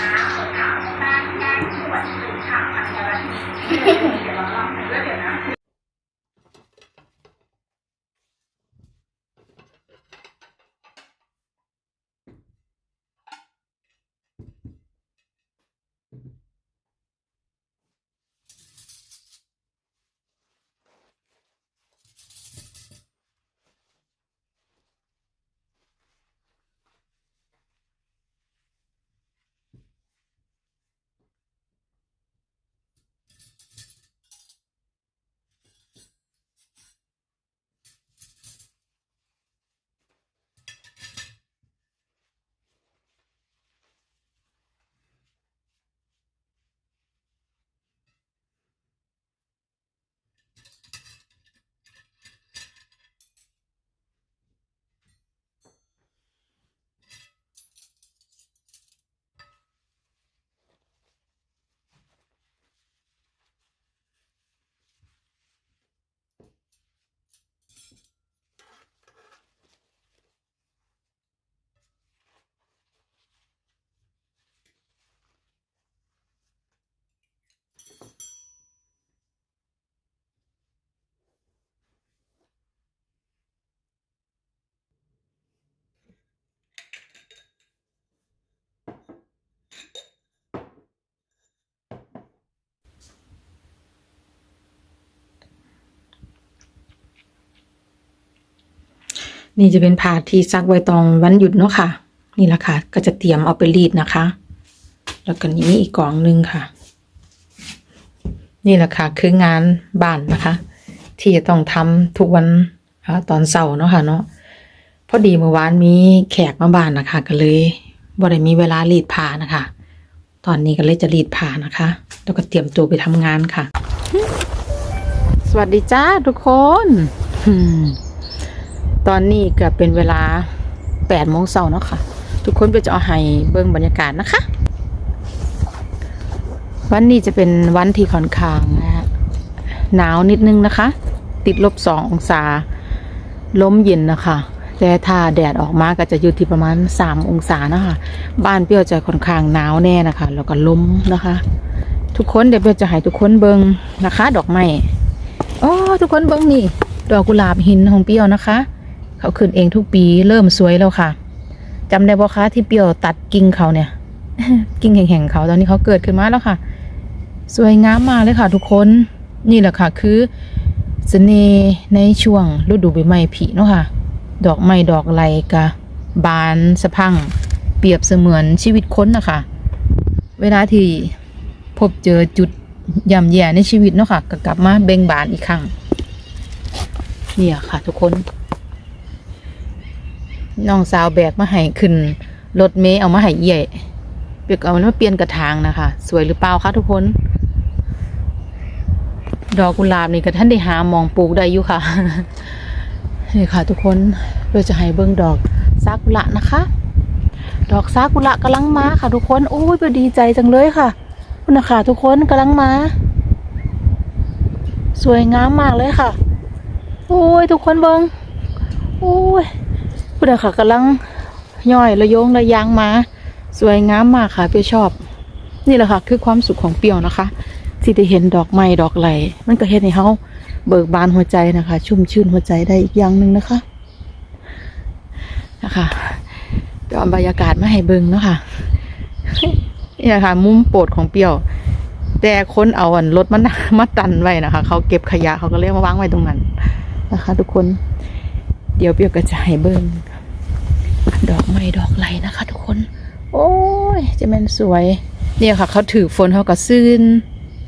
น้ำหัวตาแก้มแก้มหัวศีรษะทางการบัญชีที่เรื่องนี้เราลองคิดเรื่องนี้นะ นี่จะเป็นผ้าที่ซักไว้ตอนวันหยุดเนาะค่ะ นี่แหละค่ะ ก็จะเตรียมเอาไปรีดนะคะ แล้วก็นี้อีกกล่องหนึงค่ะ นี่แหละค่ะ คืองานบ้านนะคะ ที่จะต้องทำทุกวันอ่าตอนเสาร์เนาะค่ะเนาะพอดีเมื่อวานมีแขกมาบ้านนะคะ ก็เลยบ่ได้มีเวลารีดผ้านะคะ ตอนนี้ก็เลยจะรีดผ้านะคะ แล้วก็เตรียมตัวไปทำงานค่ะ สวัสดีจ้าทุกคนอืม ตอนนี้ก็เป็นเวลา8โมงเช้าเนาะค่ะ ทุกคนก็จะเอาให้เบิ่งบรรยากาศนะคะ วันนี้จะเป็นวันที่ค่อนข้างนะฮะหนาวนิดนึงนะคะ ติดลบสององศาล้มเย็นนะคะ แต่ถ้าแดดออกมาก็จะอยู่ที่ประมาณ3องศานะคะ บ้านเปรี้ยวจะค่อนข้างหนาวแน่นะคะ แล้วก็ล้มนะคะ ทุกคนเดี๋ยวเปรี้ยวจะให้ทุกคนเบิ่งนะคะ ดอกไม้โอ้ทุกคนเบิ่งนี่ ดอกกุหลาบหินของเปรี้ยวนะคะ เขาขึ้นเองทุกปีเริ่มสวยแล้วค่ะจำได้บ่คะที่เปรี้ยวตัดกิ่งเขาเนี่ย กิ่งแห่งๆเขาตอนนี้เขาเกิดขึ้นมาแล้วค่ะ สวยงามมากเลยค่ะ ทุกคนนี่แหละค่ะ คือเสน่ห์ในช่วงฤดูใบไม้ผลิเนาะค่ะ ดอกไม้ดอกไหลกะบานสะพัง เปรียบเสมือนชีวิตคนนะคะ เวลาที่พบเจอจุดย่ำแย่ในชีวิตเนาะค่ะก็กลับมาเบ่งบานอีกครั้งเนี่ยค่ะ ทุกคน น้องสาวแบกมาให้ขึ้นรถเมย์เอามาให้เอี่ยเปียกเอามาเปลี่ยนกระถางนะคะ สวยหรือเปล่าคะทุกคน ดอกกุหลาบนี่ก็ท่านได้หามองปลูกได้อยู่ค่ะนี่ค่ะ ทุกคนเราจะให้เบิ้งดอกซากุระนะคะ ดอกซากุระกำลังมาค่ะ ทุกคนโอ้ยก็ดีใจจังเลยค่ะคุณนะคะทุกคนกำลังมา สวยงามมากเลยค่ะ โอ้ย ทุกคนเบิ้งโอ้ย พุทธค่ะกำลังย่อยระโยงระยางมา สวยงามมากค่ะเปียวชอบ นี่แหละค่ะ คือความสุขของเปียวนะคะที่ได้เห็นดอกไม้ดอกไหลมันก็เห็นให้เขาเบิกบานหัวใจนะคะ ชุ่มชื่นหัวใจได้อีกอย่างหนึ่งนะคะนะคะเดี๋ยวเอาบรรยากาศมาให้เบิงเนาะค่ะนี่แหละค่ะมุมโปรดของเปียว แต่คนเอาอันรถมันมาตันไว้นะคะ เขาเก็บขยะเขาก็เลยมาวางไว้ตรงนั้นนะคะ ทุกคน เดี๋ยวเปียวก็จะให้เบิ้ง ดอกไม้ดอกไหลนะคะ ทุกคน โอ้ยจะม่นสวย เนี่ยค่ะ เขาถือฝนเขาก็ซื่น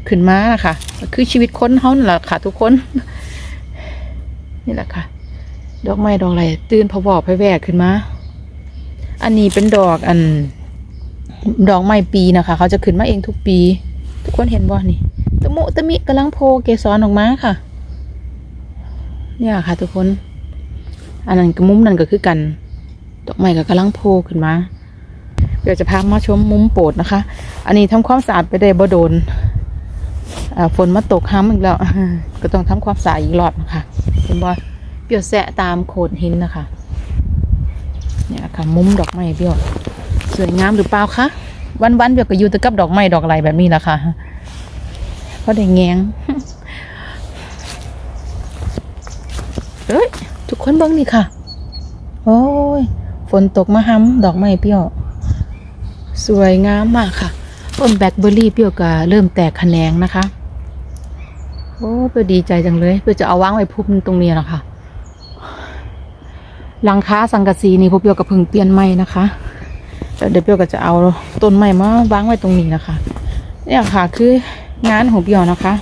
ขึ้นมานะคะคือชีวิตคนเขานั่แหละค่ะ ทุกคน นี่แหละค่ะ ดอกไม้ดอกไหลตื่นพะวอกพะแวกขึ้นมา อันนี้เป็นดอกอัน ดอกไม้ปีนะคะ เขาจะขึ้นมาเองทุกปี ทุกคนเห็นบ่นี่ตะมุตะมิกำลังโพเกสรออกมาค่ะ เนี่ยค่ะ ทุกคน อันนั้นก็มุมนั้นก็คือกัน ดอกไม้ก็กำลังโผล่ขึ้นมา เดี๋ยวจะพามาชมมุมโปรดนะคะ อันนี้ทำความสะอาดไปได้บ่โดนอ่าฝนมาตกห้ามอีกแล้ว ก็ต้องทำความสะอาดอีกรอบนะคะเห็นบ่เปียวแสะตามโขดหินนะคะ เนี่ยค่ะมุมดอกไม้เปียวสวยงามหรือเปล่าคะวันๆเปียวก็อยู่แต่กับดอกไม้ดอกอะไรแบบนี้แหละค่ะก็ได้แงงเอ้ยทุกคนเบิ่งนี่ค่ะ โอ้ย นตกมาห้ำดอกไม้เปรี้ยว สวยงามมากค่ะ ต้นแบล็คเบอร์รี่เปรี้ยวก็เริ่มแตกแขนงนะคะ โอ้เปี้ยวดีใจจังเลยเปี้ยวจะเอาวางไว้พุ่มตรงนี้นะคะหลังคาสังกะสีนี่พวกเปี้ยวก็เพิ่งเปลี่ยนใหม่นะคะเดี๋ยวเปี้ยวก็จะเอาต้นใหม่มาวางไว้ตรงนี้นะคะ เนี่ยค่ะคืองานของเปี้ยวนะคะ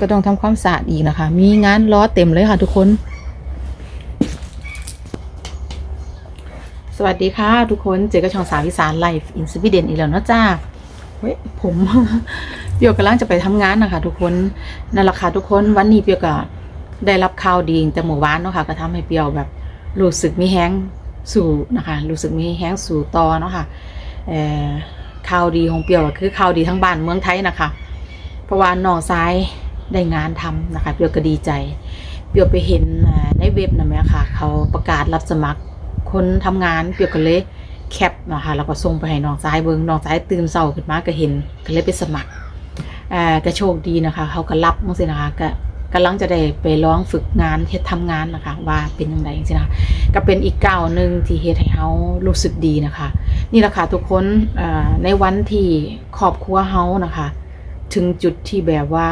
ก็ต้องทำความสะอาดอีกนะคะ มีงานล้อเต็มเลยค่ะทุกคน สวัสดีค่ะทุกคนเจอกับช่องสาวอีสานไลฟ์อินสวีเดนอีกแล้วเนาะจ้าเฮ้ยผมเปียวกำลังจะไปทำงานนะคะทุกคนนั่นแหละค่ะทุกคนวันนี้เปียวก็ได้รับข่าวดีแต่หมู่บ้านเนาะค่ะก็ทำให้เปียวแบบรู้สึกมีแห้งสู่นะคะรู้สึกมีแห้งสู่ต่อเนาะค่ะเอ่อข่าวดีของเปียวคือข่าวดีทั้งบ้านเมืองไทยนะคะ เพราะว่าน้องซ้ายได้งานทำนะคะเปียวก็ดีใจ เปียวไปเห็นในเว็บนะแม่ค่ะ เขาประกาศรับสมัคร คนทำงานเปียวก็เลยแคปนะคะแล้วก็ส่งไปให้น้องซ้ายเบิงน้องซ้ายตื่นเช้าขึ้นมาก็เห็นก็เลยไปสมัครอ่าก็โชคดีนะคะ เขาก็รับมั้งสินะคะก็กำลังจะได้ไปร้องฝึกงานเฮ็ดทำงานนะคะ ว่าเป็นยังไงจังซี่นะะก็เป็นอีกก้าวหนึ่งที่เฮ็ดให้เฮารู้สึกดีนะคะ นี่แหละค่ะทุกคนอ่าในวันที่ครอบครัวเฮานะคะ ถึงจุดที่แบบว่า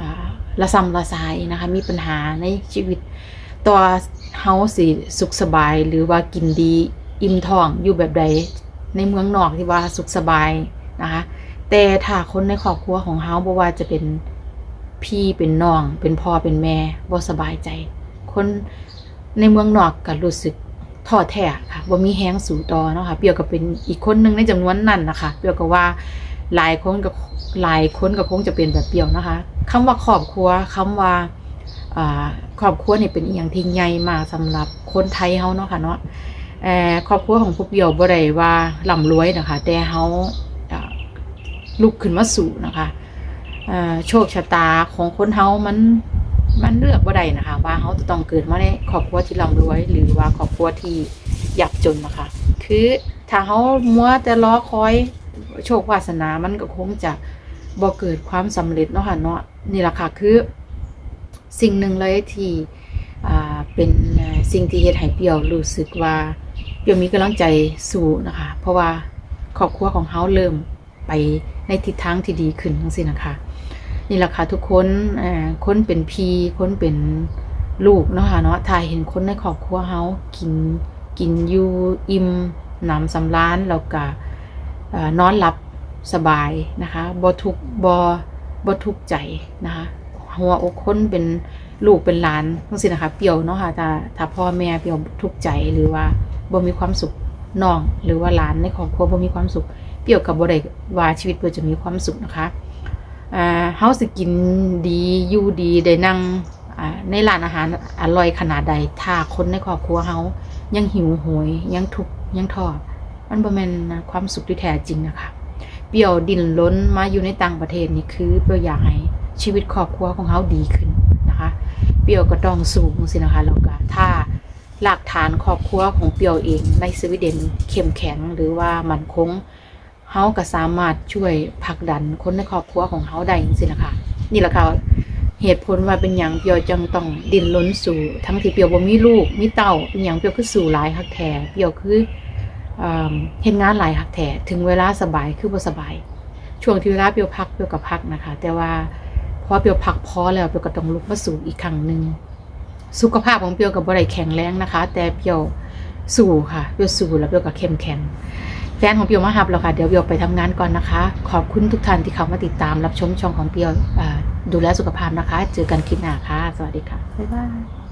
อ่าละซ้ำละสายนะคะ มีปัญหาในชีวิตตัว เฮาสิสุขสบายหรือว่ากินดีอิ่มท้องอยู่แบบใดในเมืองนอกที่ว่าสุขสบายนะคะแต่ถ้าคนในครอบครัวของเฮาบ่ว่าจะเป็นพี่เป็นน้อง เป็นพ่อเป็นแม่บ่สบายใจ คนในเมืองนอกก็รู้สึกท้อแท้ค่ะบ่มีแฮงสู่ต่อเนาะค่ะเปียวก็เป็นอีกคนหนึงในจำนวนนั้นนะคะเปียวก็ว่าหลายคนก็หลายคนก็คงจะเป็นแบบเปียวนะคะคำว่าครอบครัวคำว่าอ่า ครอบครัวนี่เป็นอีหยังที่ใหญ่มากสำหรับคนไทยเฮาเนาะค่ะเนาะครอบครัวของผู้เปียวบ่ได้ว่าร่ำรวยนะคะแต่เฮาลุกขึ้นมาสู่นะคะโชคชะตาของคนเฮามันมันเลือกบ่ได้นะคะ ว่าเฮาจะต้องเกิดมาในครอบครัวที่ร่ำรวย หรือว่าครอบครัวที่ยากจนนะคะ คือถ้าเฮามัวแต่รอคอยโชควาสนามันก็คงจะบ่เกิดความสำเร็จเนาะค่ะเนาะนี่แหละค่ะคือ สิ่งหนึ่งเลยที่เป็นสิ่งที่เฮ็ดให้เปียวรู้สึกว่าเปียวมีกำลังใจสู้นะคะ เพราะว่าครอบครัวของเฮาเริ่มไปในทิศทางที่ดีขึ้นทั้งสิ้นนะคะนี่แหละค่ะทุกคนคนเป็นพี่คนเป็นลูกเนาะค่ะเนาะถ้าเห็นคนในครอบครัวเฮากินกินอยู่อิ่มหนำสำราญแล้วก็นอนหลับสบายนะคะบ่ทุกบ่บ่ทุกใจนะคะ หัวอกคนเป็นลูกเป็นหลานทั้งสิ้นนะคะเปียวเนาะค่ะถ้าถ้าพ่อแม่เปียวทุกข์ใจหรือว่าบ่มีความสุขน้องหรือว่าหลานในครอบครัวบ่มีความสุข เปียวกับบ่ได้ว่าชีวิตเปียวจะมีความสุขนะคะอ่าเฮาสิกินดีอยู่ดีได้นั่งในร้านอาหารอร่อยขนาดใดถ้าคนในครอบครัวเฮายังหิวโหยยังทุกข์ยังท้อมันบ่แม่นความสุขที่แท้จริงนะคะ เปียวดินล้นมาอยู่ในต่างประเทศนี่คือเปียวอยากให้ ชีวิตครอบครัวของเขาดีขึ้นนะคะเปียวก็ต้องสูงสินะคะแล้วก็ถ้าหลักฐานครอบครัวของเปียวเองในสวีเดนเข้มแข็งหรือว่ามันคงเฮาก็สามารถช่วยผลักดันคนในครอบครัวของเฮาได้สินะคะนี่แหละค่ะเหตุผลว่าเป็นอย่างเปียวจังต้องดิ้นล้นสู่ ทั้งที่เปียวบ่มีลูกมีเต้าเป็นอย่างเปียวคือสู่หลายฮักแท้เปียวคืออ่าเห็นงานหลายหักแถถึงเวลาสบายคือบ่สบาย ช่วงที่เวลาเปียวพักเปียวกับพักนะคะ แต่ว่า พอเปียวพักพอแล้วเปียวก็ต้องลุกมาสู่อีกครั้งหนึ่งสุขภาพของเปียวกับบ่ได้แข็งแรงนะคะ แต่เปียวสู่ค่ะเปียวสู่แล้วเปียวก็เข้มแข็งแฟนของเปียวมาหับแล้วค่ะเดี๋ยวเปียวไปทำงานก่อนนะคะ ขอบคุณทุกท่านที่เข้ามาติดตามรับชมช่องของเปียวดูแลสุขภาพนะคะ เจอกันคลิปหน้าค่ะ สวัสดีค่ะบ๊ายบาย